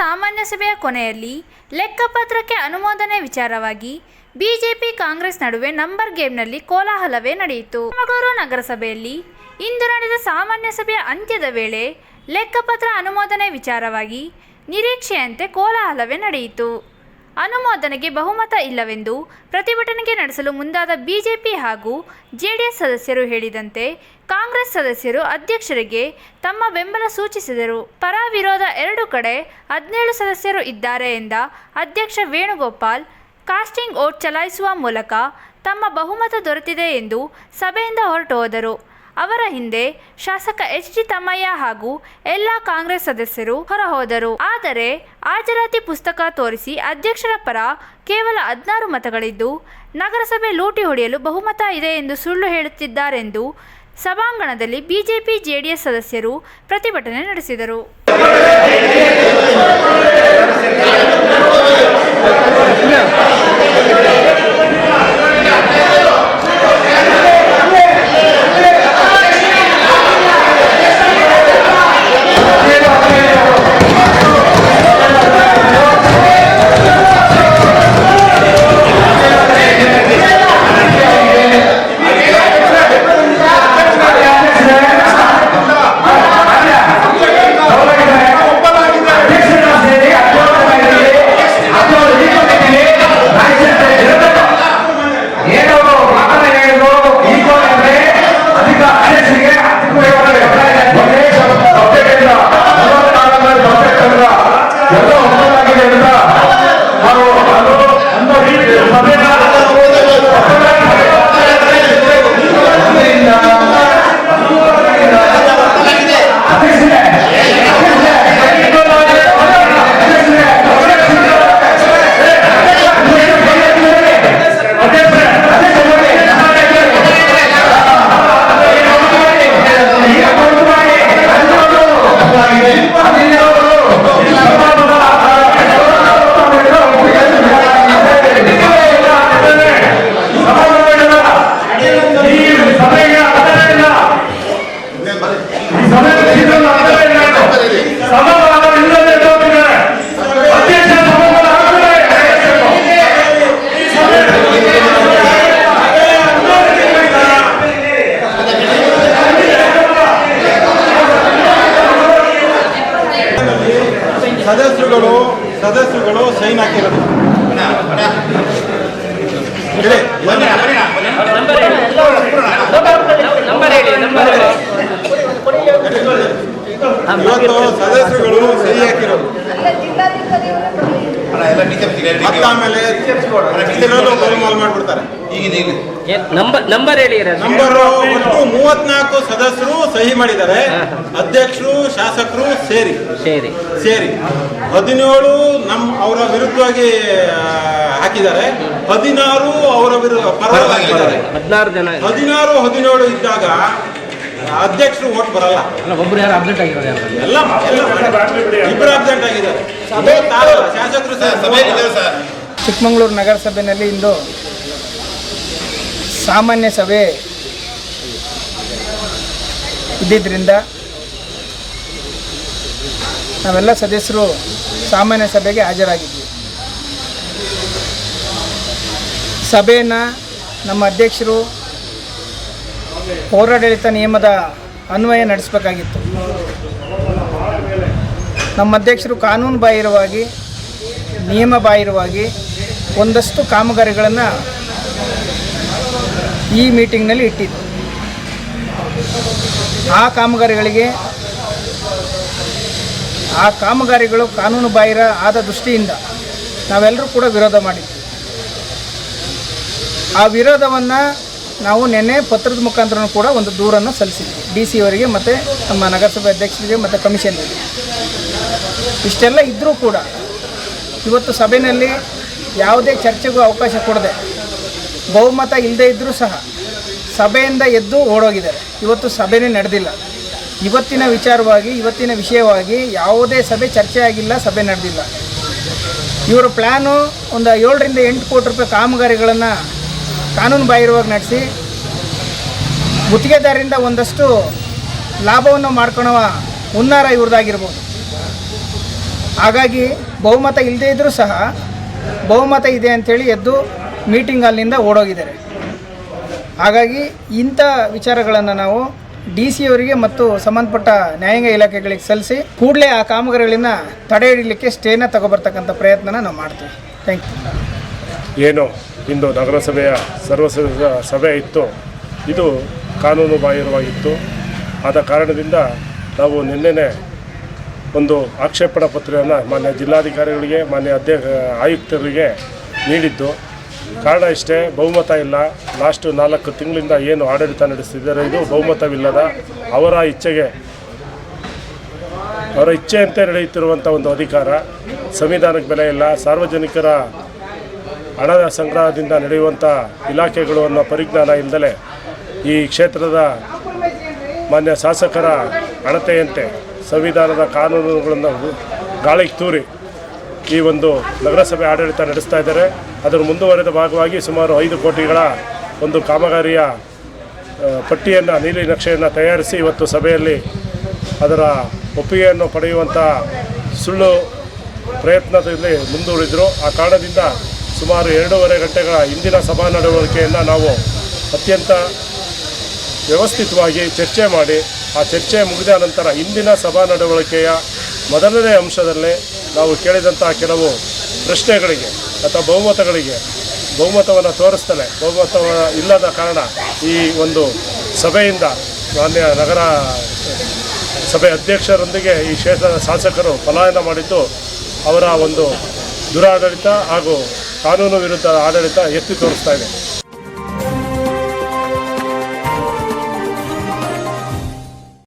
ಸಾಮಾನ್ಯ ಸಭೆಯ ಕೊನೆಯಲ್ಲಿ ಲೆಕ್ಕಪತ್ರಕ್ಕೆ ಅನುಮೋದನೆ ವಿಚಾರವಾಗಿ ಬಿಜೆಪಿ ಕಾಂಗ್ರೆಸ್ ನಡುವೆ ನಂಬರ್ ಗೇಮ್ನಲ್ಲಿ ಕೋಲಾಹಲವೇ ನಡೆಯಿತು. ಮಗೂರು ನಗರಸಭೆಯಲ್ಲಿ ಇಂದು ನಡೆದ ಸಾಮಾನ್ಯ ಸಭೆಯ ಅಂತ್ಯದ ವೇಳೆ ಲೆಕ್ಕಪತ್ರ ಅನುಮೋದನೆ ವಿಚಾರವಾಗಿ ನಿರೀಕ್ಷೆಯಂತೆ ಕೋಲಾಹಲವೇ ನಡೆಯಿತು. ಅನುಮೋದನೆಗೆ ಬಹುಮತ ಇಲ್ಲವೆಂದು ಪ್ರತಿಭಟನೆಗೆ ನಡೆಸಲು ಮುಂದಾದ ಬಿಜೆಪಿ ಹಾಗೂ ಜೆಡಿಎಸ್ ಸದಸ್ಯರು ಹೇಳಿದಂತೆ ಕಾಂಗ್ರೆಸ್ ಸದಸ್ಯರು ಅಧ್ಯಕ್ಷರಿಗೆ ತಮ್ಮ ಬೆಂಬಲ ಸೂಚಿಸಿದರು. ಪರ ವಿರೋಧ ಎರಡು ಕಡೆ ಹದಿನೇಳು ಸದಸ್ಯರು ಇದ್ದಾರೆ ಎಂದ ಅಧ್ಯಕ್ಷ ವೇಣುಗೋಪಾಲ್, ಕಾಸ್ಟಿಂಗ್ ಓಟ್ ಚಲಾಯಿಸುವ ಮೂಲಕ ತಮ್ಮ ಬಹುಮತ ದೊರೆತಿದೆ ಎಂದು ಸಭೆಯಿಂದ ಹೊರಟು ಹೋದರು. ಅವರ ಹಿಂದೆ ಶಾಸಕ ಎಚ್ ಡಿ ತಮ್ಮಯ್ಯ ಹಾಗೂ ಎಲ್ಲ ಕಾಂಗ್ರೆಸ್ ಸದಸ್ಯರು ಹೊರಹೋದರು. ಆದರೆ ಹಾಜರಾತಿ ಪುಸ್ತಕ ತೋರಿಸಿ ಅಧ್ಯಕ್ಷರ ಪರ ಕೇವಲ ಹದಿನಾರು ಮತಗಳಿದ್ದು, ನಗರಸಭೆ ಲೂಟಿ ಹೊಡೆಯಲು ಬಹುಮತ ಇದೆ ಎಂದು ಸುಳ್ಳು ಹೇಳುತ್ತಿದ್ದಾರೆಂದು ಸಭಾಂಗಣದಲ್ಲಿ ಬಿಜೆಪಿ ಜೆಡಿಎಸ್ ಸದಸ್ಯರು ಪ್ರತಿಭಟನೆ ನಡೆಸಿದರು. ಸದಸ್ಯರುಗಳು ಸೈನ್ ಹಾಕಿರೋದು. ಇವತ್ತು ಸದಸ್ಯರುಗಳು ಸಹಿ ಹಾಕಿರೋದು. ಆಮೇಲೆ ಗೋಲ್ಮಾಲ್ ಮಾಡ್ಬಿಡ್ತಾರೆ. ನಂಬರ್ ನಂಬರ್ ಹೇಳಿ ನಂಬರ್ ಒಟ್ಟು ಮೂವತ್ನಾಲ್ಕು ಸದಸ್ಯರು ಸಹಿ ಮಾಡಿದ್ದಾರೆ. ಅಧ್ಯಕ್ಷರು ಶಾಸಕರು ಸೇರಿ. ಸೇರಿ. ಸೇರಿ. ಹದಿನೇಳು ನಮ್ಮ ಅವರ ವಿರುದ್ಧವಾಗಿ ಹಾಕಿದ್ದಾರೆ. ಹದಿನಾರು ಅವರ ವಿರುದ್ಧ ಪರವಾಗಿದ್ದಾರೆ ಹಾಕಿದ್ದಾರೆ. ಹದಿನಾರು ಜನ. ಹದಿನಾರು ಹದಿನೇಳು ಇದ್ದಾಗ ಅಧ್ಯಕ್ಷರು ಓಟ್ ಬರಲ್ಲ. ಒಬ್ರು ಯಾರು ಅಬ್ಸೆಂಟ್ ಆಗಿದ್ದಾರೆ ಎಲ್ಲ ಇಬ್ಬರು ಅಬ್ಸೆಂಟ್ ಆಗಿದ್ದಾರೆ. ಶಾಸಕರು ಸಹ ಚಿಕ್ಕಮಗಳೂರು ನಗರಸಭೆಯಲ್ಲಿ ಇಂದು ಸಾಮಾನ್ಯ ಸಭೆ ಇದ್ದಿದ್ದರಿಂದ ನಾವೆಲ್ಲ ಸದಸ್ಯರು ಸಾಮಾನ್ಯ ಸಭೆಗೆ ಹಾಜರಾಗಿದ್ವಿ. ಸಭೆಯನ್ನು ನಮ್ಮ ಅಧ್ಯಕ್ಷರು ಪೌರಾಡಳಿತ ನಿಯಮದ ಅನ್ವಯ ನಡೆಸಬೇಕಾಗಿತ್ತು. ನಮ್ಮ ಅಧ್ಯಕ್ಷರು ಕಾನೂನು ಬಾಹಿರವಾಗಿ, ನಿಯಮ ಬಾಹಿರವಾಗಿ ಒಂದಷ್ಟು ಕಾಮಗಾರಿಗಳನ್ನು ಈ ಮೀಟಿಂಗ್ನಲ್ಲಿ ಇಟ್ಟಿದ್ದು. ಆ ಕಾಮಗಾರಿಗಳಿಗೆ ಆ ಕಾಮಗಾರಿಗಳು ಕಾನೂನು ಬಾಹಿರ ಆದ ದೃಷ್ಟಿಯಿಂದ ನಾವೆಲ್ಲರೂ ಕೂಡ ವಿರೋಧ ಮಾಡಿದ್ವಿ. ಆ ವಿರೋಧವನ್ನು ನಾವು ನಿನ್ನೆ ಪತ್ರದ ಮುಖಾಂತರ ಕೂಡ ಒಂದು ದೂರನ್ನು ಸಲ್ಲಿಸಿದ್ವಿ. ಡಿ ಸಿ ಅವರಿಗೆ ಮತ್ತು ನಮ್ಮ ನಗರಸಭೆ ಅಧ್ಯಕ್ಷರಿಗೆ ಮತ್ತು ಕಮಿಷನ್ಗೆ ಇಷ್ಟೆಲ್ಲ ಇದ್ದರೂ ಕೂಡ ಇವತ್ತು ಸಭೆಯಲ್ಲಿ ಯಾವುದೇ ಚರ್ಚೆಗೂ ಅವಕಾಶ ಕೊಡದೆ ಬಹುಮತ ಇಲ್ಲದೇ ಇದ್ದರೂ ಸಹ ಸಭೆಯಿಂದ ಎದ್ದು ಓಡೋಗಿದ್ದಾರೆ. ಇವತ್ತು ಸಭೆನೇ ನಡೆದಿಲ್ಲ. ಇವತ್ತಿನ ವಿಚಾರವಾಗಿ, ಇವತ್ತಿನ ವಿಷಯವಾಗಿ ಯಾವುದೇ ಸಭೆ ಚರ್ಚೆ ಆಗಿಲ್ಲ ಸಭೆ ನಡೆದಿಲ್ಲ. ಇವರ ಪ್ಲ್ಯಾನು ಒಂದು ಏಳರಿಂದ ಎಂಟು ಕೋಟಿ ರೂಪಾಯಿ ಕಾಮಗಾರಿಗಳನ್ನು ಕಾನೂನು ಬಾಹಿರವಾಗಿ ನಡೆಸಿ, ಗುತ್ತಿಗೆದಾರರಿಂದ ಒಂದಷ್ಟು ಲಾಭವನ್ನು ಮಾಡ್ಕೊಳುವ ಹುನ್ನಾರ ಇವ್ರದ್ದಾಗಿರ್ಬೋದು. ಹಾಗಾಗಿ ಬಹುಮತ ಇಲ್ಲದೇ ಇದ್ದರೂ ಸಹ ಬಹುಮತ ಇದೆ ಅಂಥೇಳಿ ಎದ್ದು ಮೀಟಿಂಗ್ ಅಲ್ಲಿಂದ ಓಡೋಗಿದ್ದಾರೆ. ಹಾಗಾಗಿ ಇಂಥ ವಿಚಾರಗಳನ್ನು ನಾವು ಡಿ ಸಿ ಅವರಿಗೆ ಮತ್ತು ಸಂಬಂಧಪಟ್ಟ ನ್ಯಾಯಾಂಗ ಇಲಾಖೆಗಳಿಗೆ ಸಲ್ಲಿಸಿ ಕೂಡಲೇ ಆ ಕಾಮಗಾರಿಗಳನ್ನ ತಡೆ ಹಿಡಿಲಿಕ್ಕೆ ಸ್ಟೇನ ತಗೋಬರ್ತಕ್ಕಂಥ ಪ್ರಯತ್ನನ ನಾವು ಮಾಡ್ತೀವಿ. ಥ್ಯಾಂಕ್ ಯು ಏನು? ಇಂದು ನಗರಸಭೆಯ ಸರ್ವ ಸಭೆ ಇತ್ತು. ಇದು ಕಾನೂನು ಬಾಹಿರವಾಗಿತ್ತು. ಆದ ಕಾರಣದಿಂದ ನಾವು ನಿನ್ನೆ ಒಂದು ಆಕ್ಷೇಪಣಾ ಪತ್ರವನ್ನು ಮಾನ್ಯ ಜಿಲ್ಲಾಧಿಕಾರಿಗಳಿಗೆ, ಮಾನ್ಯ ಅಧ್ಯಕ್ಷ, ಆಯುಕ್ತರಿಗೆ ನೀಡಿದ್ದು. ಕಾರಣ ಇಷ್ಟೇ, ಬಹುಮತ ಇಲ್ಲ. ಲಾಸ್ಟು ನಾಲ್ಕು ತಿಂಗಳಿಂದ ಏನು ಆಡಳಿತ ನಡೆಸ್ತಿದ್ದಾರೆ ಇದು ಬಹುಮತವಿಲ್ಲದ ಅವರ ಇಚ್ಛೆಗೆ, ಅವರ ಇಚ್ಛೆಯಂತೆ ನಡೆಯುತ್ತಿರುವಂಥ ಒಂದು ಅಧಿಕಾರ. ಸಂವಿಧಾನಕ್ಕೆ ಬೆಲೆ ಇಲ್ಲ. ಸಾರ್ವಜನಿಕರ ಹಣದ ಸಂಗ್ರಹದಿಂದ ನಡೆಯುವಂಥ ಇಲಾಖೆಗಳು ಅನ್ನೋ ಪರಿಜ್ಞಾನ ಇಲ್ಲದಲೇ ಈ ಕ್ಷೇತ್ರದ ಮಾನ್ಯ ಶಾಸಕರ ಅಣತೆಯಂತೆ ಸಂವಿಧಾನದ ಕಾನೂನುಗಳನ್ನು ಗಾಳಿಗೆ ತೂರಿ ಈ ಒಂದು ನಗರಸಭೆ ಆಡಳಿತ ನಡೆಸ್ತಾ ಇದ್ದಾರೆ. ಅದರ ಮುಂದುವರೆದ ಭಾಗವಾಗಿ ಸುಮಾರು ಐದು ಕೋಟಿಗಳ ಒಂದು ಕಾಮಗಾರಿಯ ಪಟ್ಟಿಯನ್ನು, ನೀಲಿ ನಕ್ಷೆಯನ್ನು ತಯಾರಿಸಿ ಇವತ್ತು ಸಭೆಯಲ್ಲಿ ಅದರ ಒಪ್ಪಿಗೆಯನ್ನು ಪಡೆಯುವಂಥ ಸುಳ್ಳು ಪ್ರಯತ್ನದಲ್ಲಿ ಮುಂದುವರಿದರು ಆ ಕಾರಣದಿಂದ ಸುಮಾರು ಎರಡೂವರೆ ಗಂಟೆಗಳ ಇಂದಿನ ಸಭಾ ನಡವಳಿಕೆಯನ್ನು ನಾವು ಅತ್ಯಂತ ವ್ಯವಸ್ಥಿತವಾಗಿ ಚರ್ಚೆ ಮಾಡಿ, ಆ ಚರ್ಚೆ ಮುಗಿದ ನಂತರ ಇಂದಿನ ಸಭಾ ನಡವಳಿಕೆಯ ಮೊದಲನೇ ಅಂಶದಲ್ಲೇ ನಾವು ಕೇಳಿದಂಥ ಕೆಲವು ಪ್ರಶ್ನೆಗಳಿಗೆ ಅಥವಾ ಬಹುಮತಗಳಿಗೆ ಬಹುಮತವನ್ನು ತೋರಿಸ್ತಾನೆ ಬಹುಮತ ಇಲ್ಲದ ಕಾರಣ ಈ ಒಂದು ಸಭೆಯಿಂದ ಮಾನ್ಯ ನಗರ ಸಭೆ ಅಧ್ಯಕ್ಷರೊಂದಿಗೆ ಈ ಕ್ಷೇತ್ರದ ಶಾಸಕರು ಪಲಾಯನ ಮಾಡಿದ್ದು ಅವರ ಒಂದು ದುರಾಡಳಿತ ಹಾಗೂ ಕಾನೂನು ವಿರುದ್ಧ ಆಡಳಿತ ಎತ್ತಿ ತೋರಿಸ್ತಾ ಇದೆ.